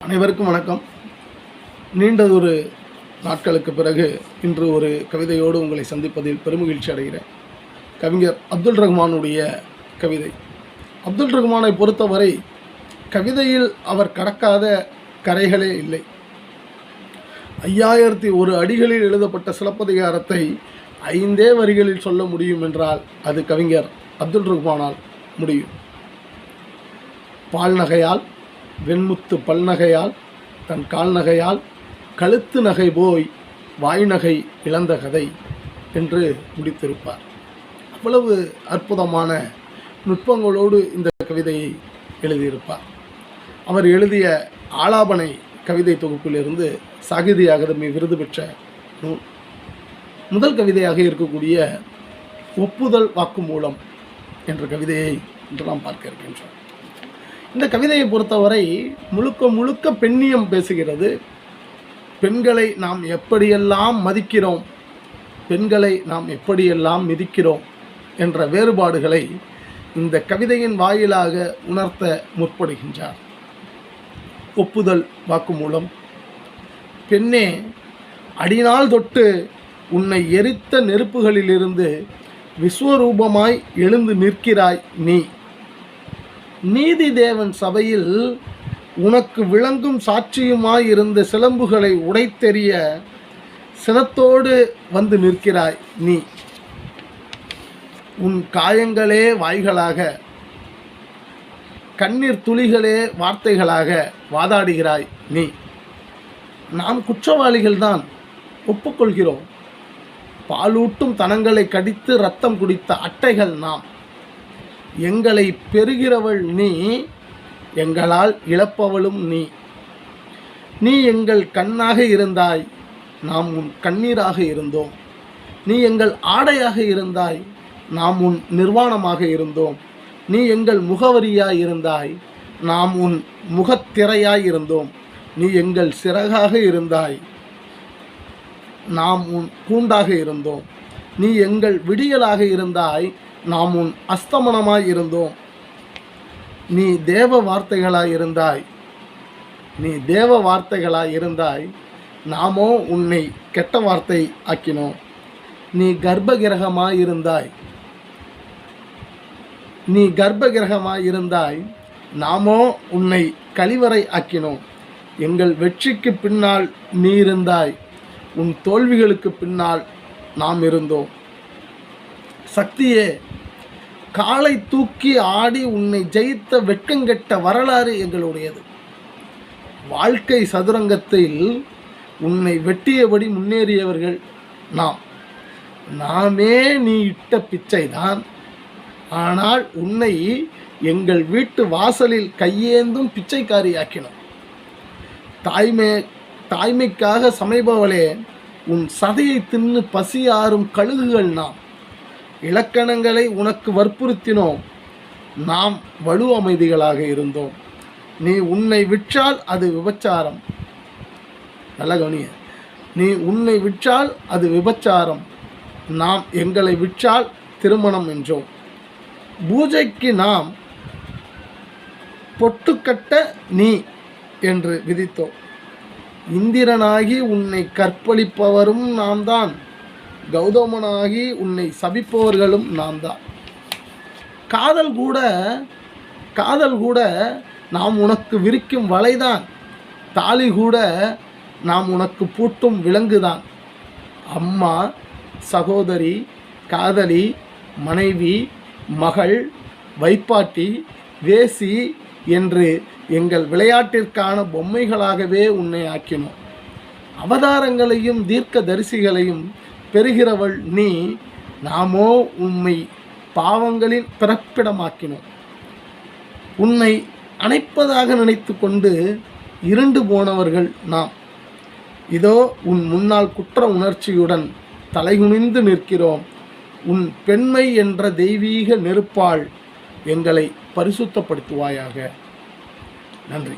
அனைவருக்கும் வணக்கம். நீண்டதொரு நாட்களுக்கு பிறகு இன்று ஒரு கவிதையோடு உங்களை சந்திப்பதில் பெருமகிழ்ச்சி அடைகிறேன். கவிஞர் அப்துல் ரஹ்மானுடைய கவிதை. அப்துல் ரஹ்மானை பொறுத்தவரை கவிதையில் அவர் கடக்காத கரைகளே இல்லை. ஐயாயிரத்தி ஒரு அடிகளில் எழுதப்பட்ட சிலப்பதிகாரத்தை ஐந்தே வரிகளில் சொல்ல முடியும் என்றால் அது கவிஞர் அப்துல் ரஹ்மானால் முடியும். பால்நகையால் வெண்முத்து பல்நகையால் தன் கால்நகையால் கழுத்து நகை போய் வாய்நகை இழந்த கதை என்று முடித்திருப்பார். அவ்வளவு அற்புதமான நுட்பங்களோடு இந்த கவிதையை எழுதியிருப்பார். அவர் எழுதிய ஆலாபனை கவிதை தொகுப்பிலிருந்து சாகித்ய அகாதமி விருது பெற்ற நூல். முதல் கவிதையாக இருக்கக்கூடிய ஒப்புதல் வாக்குமூலம் என்ற கவிதையை இன்று நாம் பார்க்க இருக்கின்றோம். இந்த கவிதையை பொறுத்தவரை முழுக்க முழுக்க பெண்ணியம் பேசுகிறது. பெண்களை நாம் எப்படியெல்லாம் மதிக்கிறோம்? பெண்களை நாம் எப்படியெல்லாம் மிதிக்கிறோம்? என்ற வேறுபாடுகளை இந்த கவிதையின் வாயிலாக உணர்த்த முற்படுகின்றார். ஒப்புதல் வாக்குமூலம். பெண்ணே அடிநாள் தொட்டு உன்னை எரித்த நெருப்புகளிலிருந்து விஸ்வரூபமாய் எழுந்து நிற்கிறாய் நீ. நீதி தேவன் சபையில் உனக்கு விளங்கும் சாட்சியுமாய் இருந்த சிலம்புகளை உடைத்தெறிய சினத்தோடு வந்து நிற்கிறாய் நீ. உன் காயங்களே வாய்களாக கண்ணீர் துளிகளே வார்த்தைகளாக வாதாடுகிறாய் நீ. நாம் குற்றவாளிகள்தான் ஒப்புக்கொள்கிறோம். பாலூட்டும் தனங்களை கடித்து ரத்தம் குடித்த அட்டைகள் நாம். எங்களை பெறுகிறவள் நீ எங்களால் இழப்பவளும் நீ. நீ எங்கள் கண்ணாக இருந்தாய் நாம் உன் கண்ணீராக இருந்தோம். நீ எங்கள் ஆடையாக இருந்தாய் நாம் உன் நிர்வாணமாக இருந்தோம். நீ எங்கள் முகவரியாய் இருந்தாய் நாம் உன் முகத்திரையாய் இருந்தோம். நீ எங்கள் சிறகாக இருந்தாய் நாம் உன் கூண்டாக இருந்தோம். நீ எங்கள் விடியலாக இருந்தாய் நாம் உன் அஸ்தமனமாய் இருந்தோம். நீ தேவ வார்த்தைகளாய் இருந்தாய். நீ தேவ வார்த்தைகளாய் இருந்தாய். நாமோ உன்னை கெட்ட வார்த்தை ஆக்கினோம். நீ கர்ப்பகிரகமாய் இருந்தாய். நீ கர்ப்பகிரகமாய் இருந்தாய். நாமோ உன்னை கழிவறை ஆக்கினோம். எங்கள் வெற்றிக்கு பின்னால் நீ இருந்தாய். உன் தோல்விகளுக்கு பின்னால் நாம் இருந்தோம். சக்தியே. காலை தூக்கி ஆடி உன்னை ஜெயித்த வெட்கங்கெட்ட வரலாறு எங்களுடையது. வாழ்க்கை சதுரங்கத்தில் உன்னை வெட்டியபடி முன்னேறியவர்கள் நாம். நாமே நீ இட்ட பிச்சைதான். ஆனால் உன்னை எங்கள் வீட்டு வாசலில் கையேந்தும் பிச்சைக்காரியாக்கினோம். தாய்மை தாய்மைக்காக சமைபவளே உன் சதையை தின்னு பசியாறும் கழுகுகள் நாம். இலக்கணங்களை உனக்கு வற்புறுத்தினோம். நாம் வலு அமைதிகளாக இருந்தோம். நீ உன்னை விற்றால் அது விபச்சாரம். நல்ல கவனிய நீ உன்னை விற்றால் அது விபச்சாரம். நாம் எங்களை விற்றால் திருமணம் என்றோம். பூஜைக்கு நாம் பொட்டுக்கட்ட நீ என்று விதித்தோம். இந்திரனாகி உன்னை கற்பழிப்பவரும் நாம் தான் கௌதமனாகி உன்னை சபிப்பவர்களும் நாம் தான் காதல் கூட காதல் கூட நாம் உனக்கு விரிக்கும் வலைதான். தாலி கூட நாம் உனக்கு பூட்டும் விலங்குதான். அம்மா சகோதரி காதலி மனைவி மகள் வைப்பாட்டி வேசி என்று எங்கள் விளையாட்டிற்கான பொம்மைகளாகவே உன்னை ஆக்கினோம். அவதாரங்களையும் தீர்க்க தரிசிகளையும் பெறுகிறவள் நீ நாமோ உண்மை பாவங்களின் பிறப்பிடமாக்கினோம். உன்னை அணைப்பதாக நினைத்து கொண்டு இருண்டு போனவர்கள் நாம். இதோ உன் முன்னால் குற்ற உணர்ச்சியுடன் தலைகுனிந்து நிற்கிறோம். உன் பெண்மை என்ற தெய்வீக நெருப்பால் எங்களை பரிசுத்தப்படுத்துவாயாக. நன்றி.